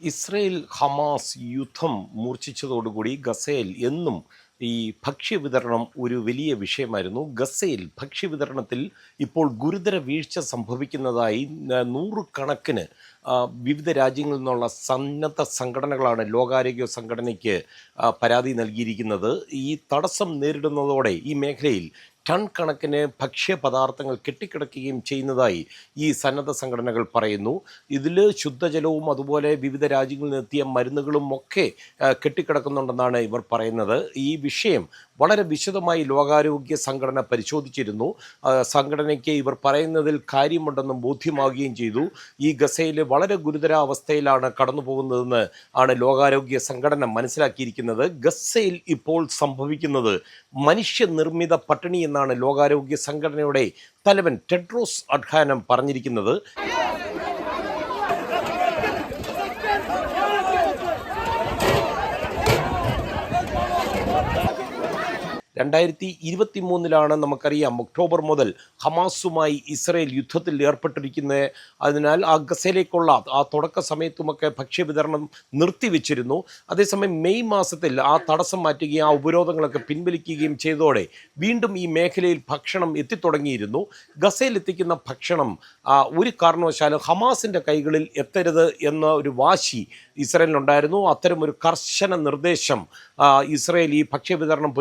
Israel Hamas യുദ്ധം മൂർച്ഛിച്ചതോടുകൂടി ഗസയിൽ എന്നും ഈ ഭക്ഷ്യവിതരണം ഒരു വലിയ വിഷയമായിരുന്നു. ഗസയിൽ ഭക്ഷ്യവിതരണത്തിൽ ഇപ്പോൾ ഗുരുതര വീഴ്ച സംഭവിക്കുന്നതായി നൂറുകണക്കിന് വിവിധ രാജ്യങ്ങളിൽ നിന്നുള്ള സന്നദ്ധ സംഘടനകളാണ് ലോകാരോഗ്യ സംഘടനയ്ക്ക് പരാതി നൽകിയിരിക്കുന്നത്. ഈ തടസ്സം നേരിടുന്നതോടെ ഈ മേഖലയിൽ ടൺ കണക്കിന് ഭക്ഷ്യപദാർത്ഥങ്ങൾ കെട്ടിക്കിടക്കുകയും ചെയ്യുന്നതായി ഈ സന്നദ്ധ സംഘടനകൾ പറയുന്നു. ഇതിൽ ശുദ്ധജലവും അതുപോലെ വിവിധ രാജ്യങ്ങളിൽ നിന്നെത്തിയ മരുന്നുകളും ഒക്കെ കെട്ടിക്കിടക്കുന്നുണ്ടെന്നാണ് ഇവർ പറയുന്നത്. ഈ വിഷയം വളരെ വിശദമായി ലോകാരോഗ്യ സംഘടന പരിശോധിച്ചിരുന്നു. സംഘടനയ്ക്ക് ഇവർ പറയുന്നതിൽ കാര്യമുണ്ടെന്നും ബോധ്യമാവുകയും ചെയ്തു. ഈ ഗസയിൽ വളരെ ഗുരുതരാവസ്ഥയിലാണ് കടന്നു പോകുന്നതെന്ന് ആണ് ലോകാരോഗ്യ സംഘടന മനസ്സിലാക്കിയിരിക്കുന്നത്. ഗസയിൽ ഇപ്പോൾ സംഭവിക്കുന്നത് മനുഷ്യനിർമ്മിത പട്ടിണി എന്നാണ് ലോകാരോഗ്യ സംഘടനയുടെ തലവൻ ടെഡ്രോസ് അഡ്ഹാനം പറഞ്ഞിരിക്കുന്നത്. രണ്ടായിരത്തി ഇരുപത്തി മൂന്നിലാണ് നമുക്കറിയാം ഒക്ടോബർ മുതൽ ഹമാസുമായി ഇസ്രയേൽ യുദ്ധത്തിൽ ഏർപ്പെട്ടിരിക്കുന്നത്. അതിനാൽ ആ ഗസയിലേക്കുള്ള ആ തുടക്ക സമയത്തുമൊക്കെ ഭക്ഷ്യവിതരണം നിർത്തിവെച്ചിരുന്നു. അതേസമയം മെയ് മാസത്തിൽ ആ തടസ്സം മാറ്റുകയും ആ ഉപരോധങ്ങളൊക്കെ പിൻവലിക്കുകയും ചെയ്തതോടെ വീണ്ടും ഈ മേഖലയിൽ ഭക്ഷണം എത്തിത്തുടങ്ങിയിരുന്നു. ഗസയിൽ എത്തിക്കുന്ന ഭക്ഷണം ഒരു കാരണവശാലും ഹമാസിന്റെ കൈകളിൽ എത്തരുത് എന്ന ഒരു വാശി ഇസ്രയേലിനുണ്ടായിരുന്നു. അത്തരം ഒരു കർശന നിർദ്ദേശം ഇസ്രയേൽ ഈ ഭക്ഷ്യവിതരണം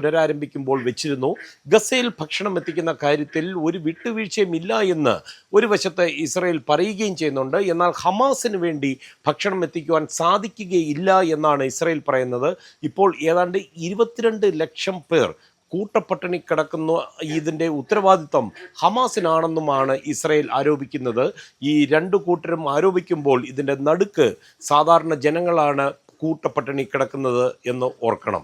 പുനരാരംഭിക്കുമ്പോൾ വെച്ചിരുന്നു. ഗസയിൽ ഭക്ഷണം എത്തിക്കുന്ന കാര്യത്തിൽ ഒരു വിട്ടുവീഴ്ചയും ഇല്ല എന്ന് ഒരു വശത്ത് ഇസ്രയേൽ പറയുകയും ചെയ്യുന്നുണ്ട്. എന്നാൽ ഹമാസിന് വേണ്ടി ഭക്ഷണം എത്തിക്കുവാൻ സാധിക്കുകയില്ല എന്നാണ് ഇസ്രയേൽ പറയുന്നത്. ഇപ്പോൾ ഏതാണ്ട് ഇരുപത്തിരണ്ട് ലക്ഷം പേർ കൂട്ടപ്പട്ടിണി കിടക്കുന്ന. ഇതിന്റെ ഉത്തരവാദിത്വം ഹമാസിനാണെന്നുമാണ് ഇസ്രയേൽ ആരോപിക്കുന്നത്. ഈ രണ്ട് കൂട്ടരും ആരോപിക്കുമ്പോൾ ഇതിന്റെ നടുക്ക് സാധാരണ ജനങ്ങളാണ് കൂട്ടപ്പട്ടിണി കിടക്കുന്നത് എന്ന് ഓർക്കണം.